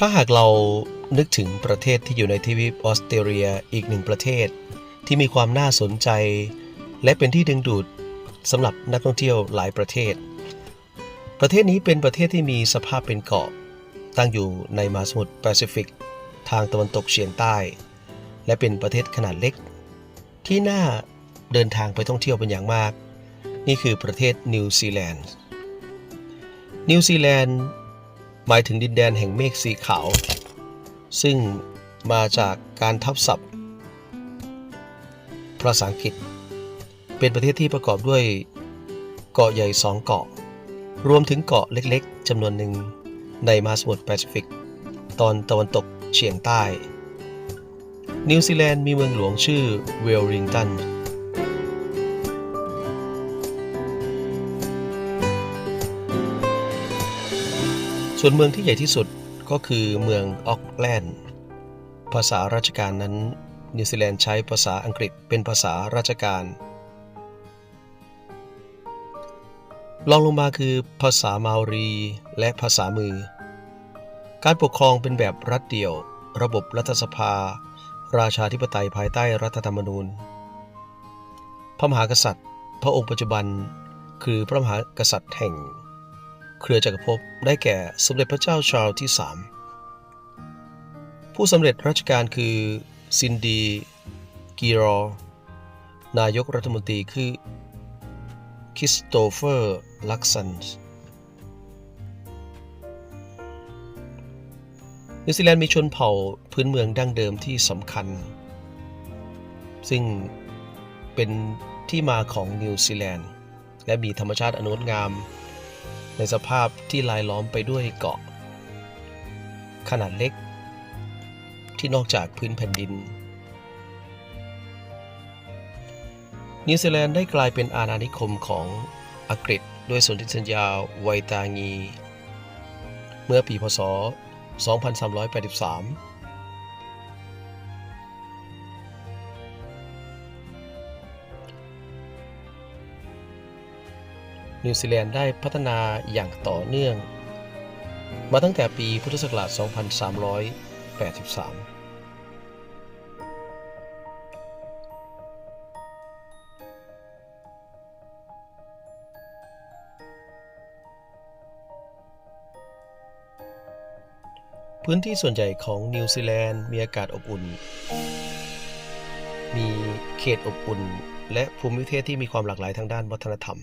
ถ้าหากเรานึกถึงประเทศที่อยู่ในทวีปออสเตรเลียอีกหนึ่งประเทศ ที่มีความน่าสนใจ และเป็นที่ดึงดูดสำหรับนักท่องเที่ยวหลายประเทศ ประเทศนี้เป็นประเทศที่มีสภาพเป็นเกาะ ตั้งอยู่ในมหาสมุทรแปซิฟิก ทางตะวันตกเฉียงใต้ และเป็นประเทศขนาดเล็ก ที่น่าเดินทางไปท่องเที่ยวเป็นอย่างมาก นี่คือประเทศนิวซีแลนด์นิวซีแลนด์ หมายถึงดินแดนแห่งเมฆสีขาว ซึ่งมาจากการทับศัพท์ภาษาอังกฤษ เป็นประเทศที่ประกอบด้วยเกาะใหญ่สองเกาะ รวมถึงเกาะเล็กๆจำนวนหนึ่งในมหาสมุทรแปซิฟิก ตอนตะวันตกเฉียงใต้ นิวซีแลนด์มีเมืองหลวงชื่อเวลลิงตัน ส่วนเมืองที่ใหญ่ที่สุดก็คือเมืองออกแลนด์ ภาษาราชการนั้น นิวซีแลนด์ใช้ภาษาอังกฤษเป็นภาษาราชการรองลงมาคือภาษามารีและภาษามือ การปกครองเป็นแบบรัฐเดี่ยว ระบบรัฐสภา ราชาธิปไตยภายใต้รัฐธรรมนูญ พระมหากษัตริย์ พระองค์ปัจจุบัน คือพระมหากษัตริย์แห่ง เครือจักรภพได้แก่สมเด็จพระเจ้าชาร์ลส์ที่ 3 ผู้สำเร็จราชการคือ ซินดี กีรอ นายกรัฐมนตรีคือคริสโตเฟอร์ ลักซันส์นิวซีแลนด์มีชนเผ่าพื้นเมืองดั้งเดิมที่สำคัญ ซึ่งเป็นที่มาของนิวซีแลนด์ และมีธรรมชาติอนงดงาม ในสภาพที่ลายล้อมไปด้วยเกาะ ขนาดเล็ก ที่นอกจากพื้นแผ่นดิน นิวซีแลนด์ได้กลายเป็นอาณานิคมของอังกฤษด้วยสนธิสัญญาไวตางี เมื่อปีพศ 2383 นิวซีแลนด์ได้พัฒนาอย่างต่อเนื่อง มาตั้งแต่ปีพุทธศักราช 2383พื้นที่ส่วนใหญ่ของนิวซีแลนด์มีอากาศอบอุ่น มีเขตอบอุ่น และภูมิประเทศที่มีความหลากหลายทางด้านวัฒนธรรม